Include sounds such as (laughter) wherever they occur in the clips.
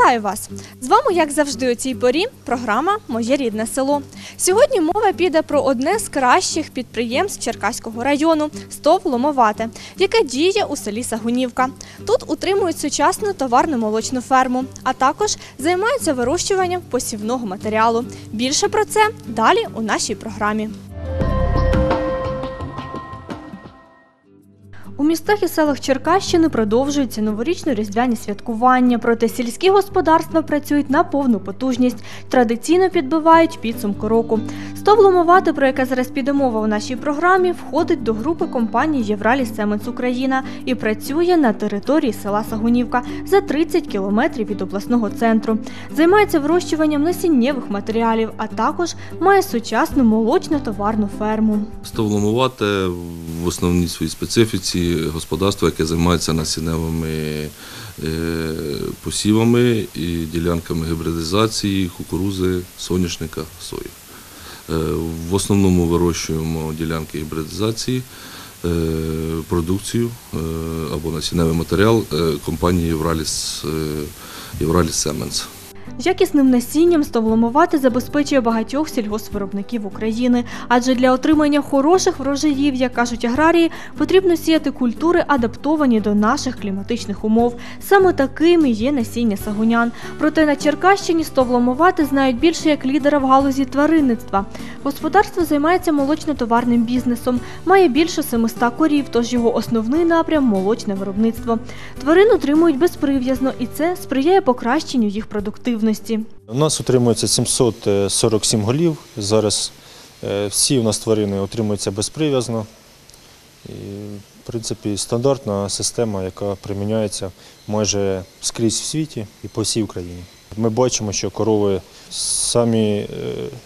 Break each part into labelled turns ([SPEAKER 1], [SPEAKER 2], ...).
[SPEAKER 1] Вітаю вас! З вами, як завжди, у цій порі програма Моє рідне село. Сьогодні мова піде про одне з кращих підприємств Черкаського району СТОВ Ломовате, яке діє у селі Сагунівка. Тут утримують сучасну товарно-молочну ферму, а також займаються вирощуванням посівного матеріалу. Більше про це далі у нашій програмі. У містах і селах Черкащини продовжуються новорічно-різдвяні святкування, проте сільські господарства працюють на повну потужність, традиційно підбивають підсумку року. Стов Ломовати, про яке зараз піде мова у нашій програмі, входить до групи компаній Євралі Семенс Україна і працює на території села Сагунівка за 30 кілометрів від обласного центру. Займається вирощуванням насіннєвих матеріалів, а також має сучасну молочно-товарну ферму.
[SPEAKER 2] Стовломувати в основній своїй специфіці господарство, яке займається насінневими е, посівами і ділянками гібридизації, кукурузи, соняшника, сої. Е, В основному вирощуємо ділянки гібридизації, е, продукцію або насінневий матеріал компанії Євраліс Семенс.
[SPEAKER 1] Якісним насінням стовломувати забезпечує багатьох сільгоспвиробників України, адже для отримання хороших врожаїв, як кажуть аграрії, потрібно сіяти культури, адаптовані до наших кліматичних умов. Саме такими є насіння сагунян. Проте на Черкащині стовломувати знають більше як лідера в галузі тваринництва. Господарство займається молочно-товарним бізнесом, має більше 700 корів, тож його основний напрям молочне виробництво. Тварин утримують безприв'язно, і це сприяє покращенню їх продуктивності.
[SPEAKER 3] У нас утримується 747 голів. Зараз е, всі у нас тварини утримуються безприв'язно. І, в принципі, стандартна система, яка приміняється майже скрізь в світі і по всій Україні. Ми бачимо, що корови самі е,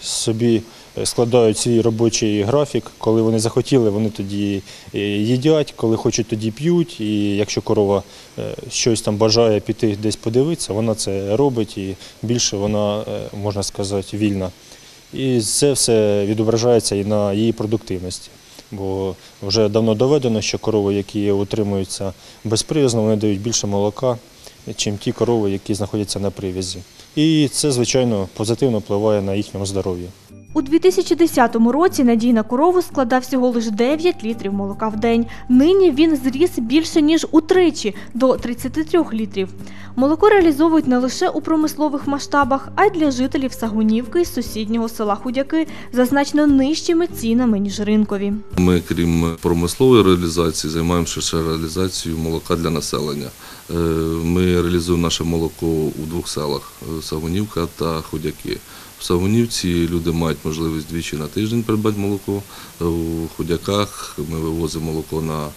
[SPEAKER 3] собі складають свій робочий графік. Коли вони захотіли, вони тоді е, їдять, коли хочуть, тоді п'ють. І якщо корова е, щось там бажає піти десь подивитися, вона це робить і більше вона, е, можна сказати, вільна. І це все відображається і на її продуктивності. Бо вже давно доведено, що корови, які утримуються безприв'язно, вони дають більше молока, ніж ті корови, які знаходяться на прив'язі. І це, звичайно, позитивно впливає на їхнє здоров'я.
[SPEAKER 1] У 2010 році надій на корову складав всього лише 9 літрів молока в день. Нині він зріс більше ніж утричі до 33 літрів. Молоко реалізовують не лише у промислових масштабах, а й для жителів Сагунівки і сусіднього села Худяки за значно нижчими цінами ніж ринкові.
[SPEAKER 2] Ми, крім промислової реалізації, займаємося ще реалізацією молока для населення. Е, Ми реалізуємо наше молоко у двох селах Савунівка та Ходяки. В Савунівці люди мають можливість двічі на тиждень придбати молоко. Е, У Ходяках ми вивозимо молоко на,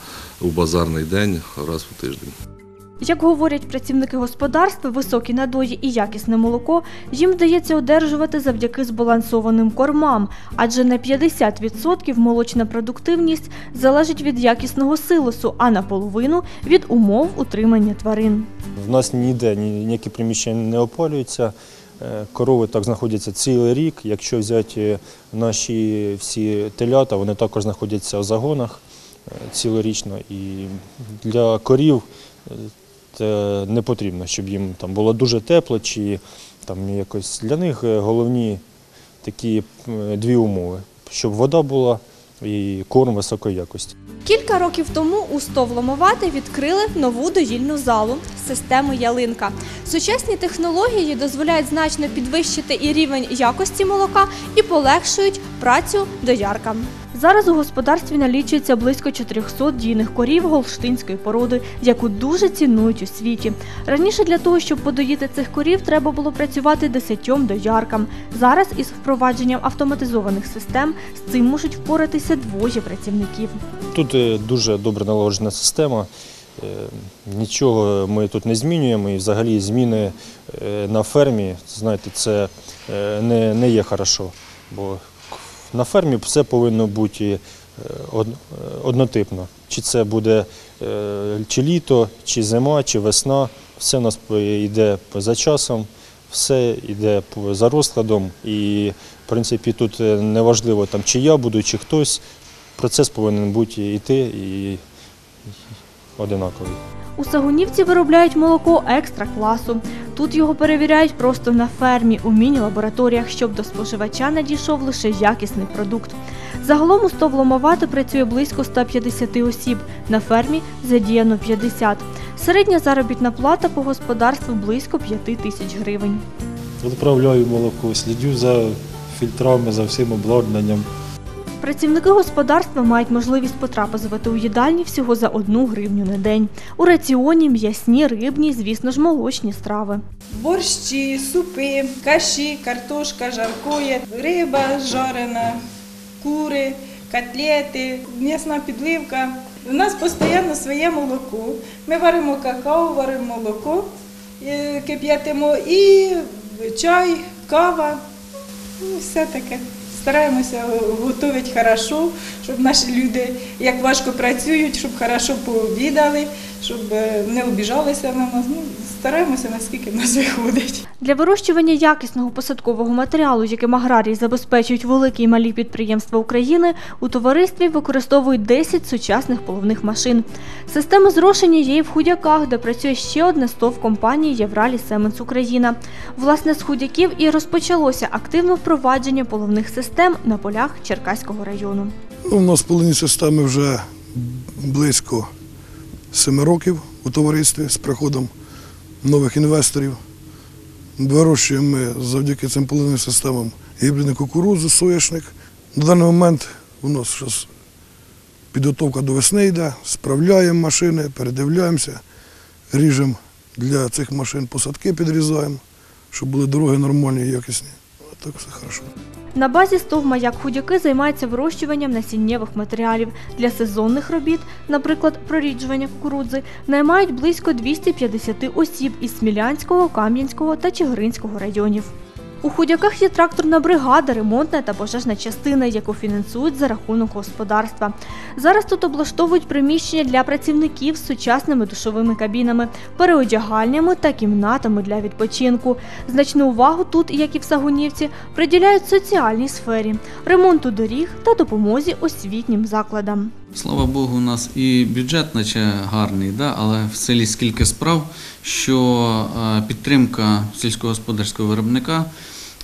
[SPEAKER 2] у базарний день раз у тиждень.
[SPEAKER 1] Як говорять працівники господарства, високі надої і якісне молоко їм вдається одержувати завдяки збалансованим кормам, адже на 50% молочна продуктивність залежить від якісного силосу, а наполовину від умов утримання тварин.
[SPEAKER 3] В нас ніде ніякі приміщення не опалюються. Е, Корови так знаходяться цілий рік. Якщо взяти наші всі телята, вони також знаходяться в загонах е, цілорічно. І для корів е, не потрібно, щоб їм там було дуже тепло чи там якось для них е, головні такі е, дві умови, щоб вода була і корм високої якості.
[SPEAKER 1] Кілька років тому у Стовломовати відкрили нову доїльну залу системи ялинка. Сучасні технології дозволяють значно підвищити і рівень якості молока і полегшують працю дояркам. Зараз у господарстві налічується близько 400 дійних корів голштинської породи, яку дуже цінують у світі. Раніше для того, щоб подоїти цих корів, треба було працювати десятьом дояркам. Зараз із впровадженням автоматизованих систем з цим можуть впоратися двоє працівників.
[SPEAKER 3] Тут е, дуже добре налагоджена система. Е, Нічого ми тут не змінюємо і взагалі зміни е, на фермі, знаєте, це не, не є хорошо. Бо на фермі все повинно бути е, е, однотипно. Чи це буде е, чи літо, чи зима, чи весна. Все у нас йде за часом, все йде за розкладом. І, в принципі, тут неважливо, там, чи я буду, чи хтось. Процес повинен бути йти і одинаковий.
[SPEAKER 1] У Сагунівці виробляють молоко екстра класу. тут його перевіряють просто на фермі у міні-лабораторіях, щоб до споживача надійшов лише якісний продукт. Загалом у стовломовати працює близько 150 осіб, на фермі задіяно 50. Середня заробітна плата по господарству близько 5 тисяч гривень.
[SPEAKER 3] Відправляю молоко, слідю за фільтрами, за всім обладнанням.
[SPEAKER 1] Працівники господарства мають можливість потрапити у їдальні всього за одну гривню на день. У раціоні м'ясні, рибні, звісно ж, молочні страви.
[SPEAKER 4] борщі, супи, каші, картошка, жаркоє, риба жарена, кури, котлети, м'ясна підливка. У нас постійно своє молоко. Ми варимо какао, варимо молоко, е, кип'ятимо і чай, кава, ну, все таке. Стараємося готувати хорошо, щоб наші люди, як важко працюють, щоб хорошо пообідали, щоб е, не обіжалися на нас. Ну, стараємося, наскільки в нас виходить.
[SPEAKER 1] Для вирощування якісного посадкового матеріалу, яким аграрії забезпечують великі і малі підприємства України, у товаристві використовують 10 сучасних поливних машин. Система зрошення є і в худяках, де працює ще одне стов компанії Євралі Семенс Україна. Власне, з худяків і розпочалося активне впровадження поливних систем на полях Черкаського району.
[SPEAKER 5] Ну, У нас половні системи вже близько семи років у товаристві з приходом нових інвесторів. Вирощуємо ми завдяки цим половинним системам гібридну кукурудзу, соняшник. На даний момент у нас зараз підготовка до весни йде, справляємо машини, передивляємося, ріжемо для цих машин посадки, підрізаємо, щоб були дороги нормальні і якісні. А так все хорошо.
[SPEAKER 1] На базі стов маяк худяки займається вирощуванням насіннєвих матеріалів. Для сезонних робіт, наприклад, проріджування кукурудзи, наймають близько 250 осіб із Смілянського, Кам'янського та Чигиринського районів. У худяках є тракторна бригада, ремонтна та пожежна частина, яку фінансують за рахунок господарства. Зараз тут облаштовують приміщення для працівників з сучасними душовими кабінами, переодягальнями та кімнатами для відпочинку. Значну увагу тут, як і в Сагунівці, приділяють соціальній сфері, ремонту доріг та допомозі освітнім закладам.
[SPEAKER 6] Слава Богу, у нас і бюджет наче гарний, да? але в селі скільки справ, що е, підтримка сільськогосподарського виробника,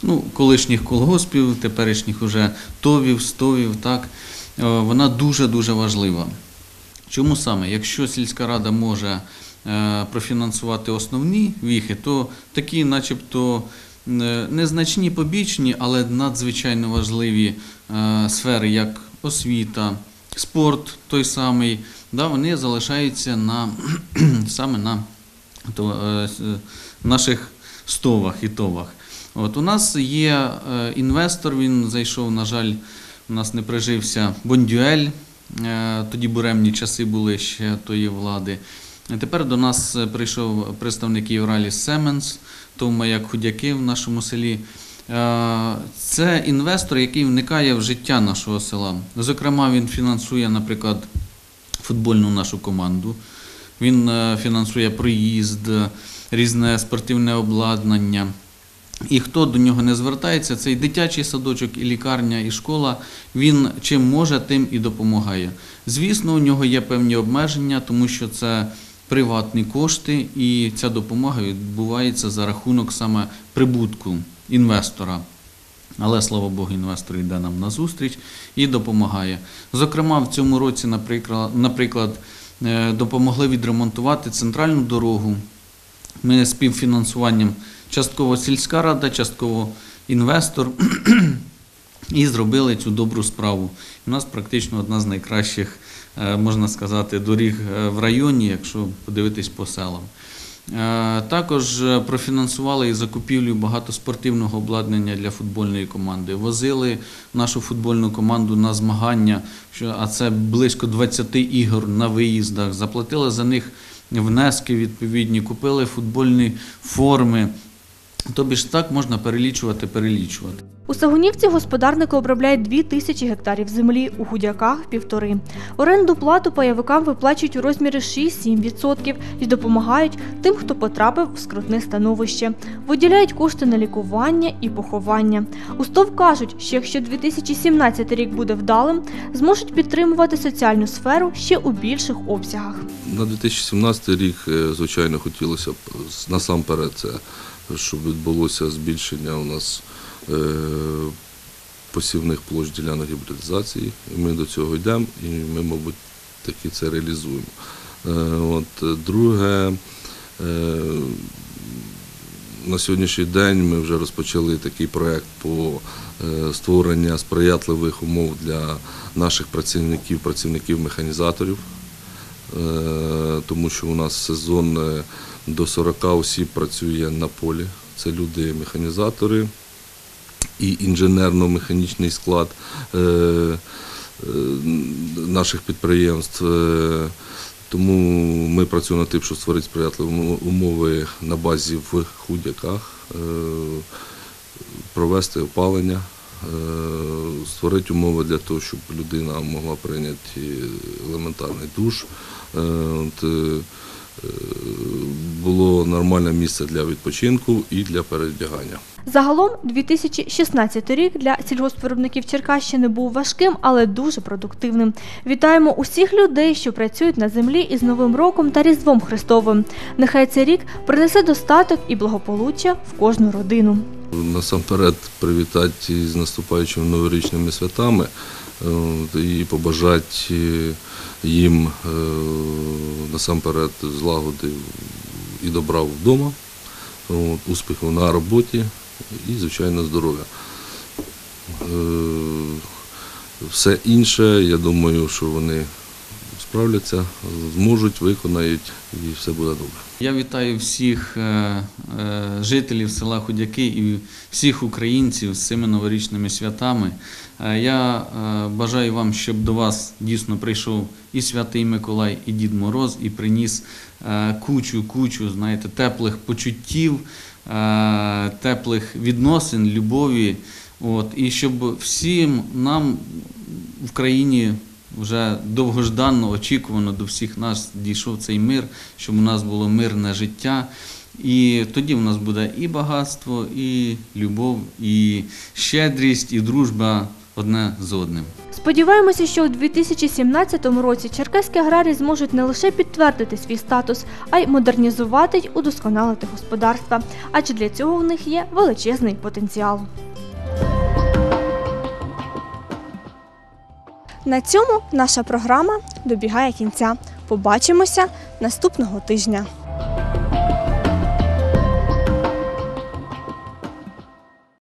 [SPEAKER 6] ну, колишніх колгоспів, теперішніх уже товів, стовів, так, е, вона дуже-дуже важлива. Чому саме? Якщо сільська рада може е, профінансувати основні віхи, то такі, начебто, незначні побічні, але надзвичайно важливі сфери, як освіта, спорт той самий, да, вони залишаються на, (clears throat) саме на то, е, наших стовах і товах. От, у нас є е, інвестор, він зайшов, на жаль, у нас не прижився Бондюель, е, тоді буремні часи були ще тої влади. Тепер до нас прийшов представник Євралі Семенс, то маяк худяки в нашому селі. Е, Це інвестор, який вникає в життя нашого села. Зокрема, він фінансує, наприклад, футбольну нашу команду. Він е, фінансує проїзд, різне спортивне обладнання. І хто до нього не звертається, це і дитячий садочок, і лікарня, і школа. Він чим може, тим і допомагає. Звісно, у нього є певні обмеження, тому що це приватні кошти, і ця допомога відбувається за рахунок саме прибутку інвестора. Але слава Богу, інвестор йде нам на зустріч і допомагає. Зокрема, в цьому році, наприклад, е, допомогли відремонтувати центральну дорогу. Ми співфінансуванням частково сільська рада, частково інвестор (clears throat) і зробили цю добру справу. У нас практично одна з найкращих, е, можна сказати, доріг е, в районі, якщо подивитись по селам. Е, Також е, профінансували і закупівлю багатоспортивного обладнання для футбольної команди. Возили нашу футбольну команду на змагання, а це близько 20 ігор на виїздах. Заплатили за них внески відповідні, купили футбольні форми. Тобі ж так можна перелічувати, перелічувати.
[SPEAKER 1] У Сагунівці господарники обробляють 2 тисячі гектарів землі, у Худяках – півтори. Оренду плату пайовикам виплачують у розмірі 6-7% і допомагають тим, хто потрапив в скрутне становище. Виділяють кошти на лікування і поховання. У СТОВ кажуть, що якщо 2017 рік буде вдалим, зможуть підтримувати соціальну сферу ще у більших обсягах.
[SPEAKER 2] На 2017 рік, е, звичайно, хотілося б насамперед це, щоб відбулося збільшення у нас посівних площ ділянок гібридизації. Ми до цього йдемо і ми, мабуть, таки це реалізуємо. Е, От, е, друге, е, на сьогоднішній день ми вже розпочали такий проєкт по е, створення сприятливих умов для наших працівників, працівників механізаторів. Е, тому що у нас сезон е, до 40 осіб працює на полі. Це люди-механізатори і інженерно-механічний склад е, е, наших підприємств. Е, Тому ми працюємо над тим, щоб створити сприятливі умови на базі в худяках, провести опалення, створити умови для того, щоб людина могла прийняти елементарний душ. Було нормальне місце для відпочинку і для передягання.
[SPEAKER 1] Загалом 2016 рік для сільгоспвиробників Черкащини був важким, але дуже продуктивним. Вітаємо усіх людей, що працюють на землі із Новим роком та Різдвом Христовим. Нехай цей рік принесе достаток і благополуччя в кожну родину.
[SPEAKER 2] Насамперед привітати з наступаючими новорічними святами е, і побажати їм е, насамперед злагодив і добрав вдома, успіху на роботі і, звичайно, здоров'я. Е, Все інше, я думаю, що вони справляться, зможуть, виконають і все буде добре.
[SPEAKER 6] Я вітаю всіх е, е, жителів села Худяки і всіх українців з цими новорічними святами. Е, Я бажаю вам, щоб до вас дійсно прийшов і святий Миколай, і Дід Мороз, і приніс кучу, кучу, знаєте, теплих почуттів, теплих відносин, любові. От, і щоб всім нам в країні вже довгожданно, очікувано до всіх нас дійшов цей мир, щоб у нас було мирне життя. І тоді у нас буде і багатство, і любов, і щедрість, і дружба одне з одним.
[SPEAKER 1] Сподіваємося, що у 2017 році черкаські аграрії зможуть не лише підтвердити свій статус, а й модернізувати й удосконалити господарства, адже для цього в них є величезний потенціал. На цьому наша програма добігає кінця. Побачимося наступного тижня.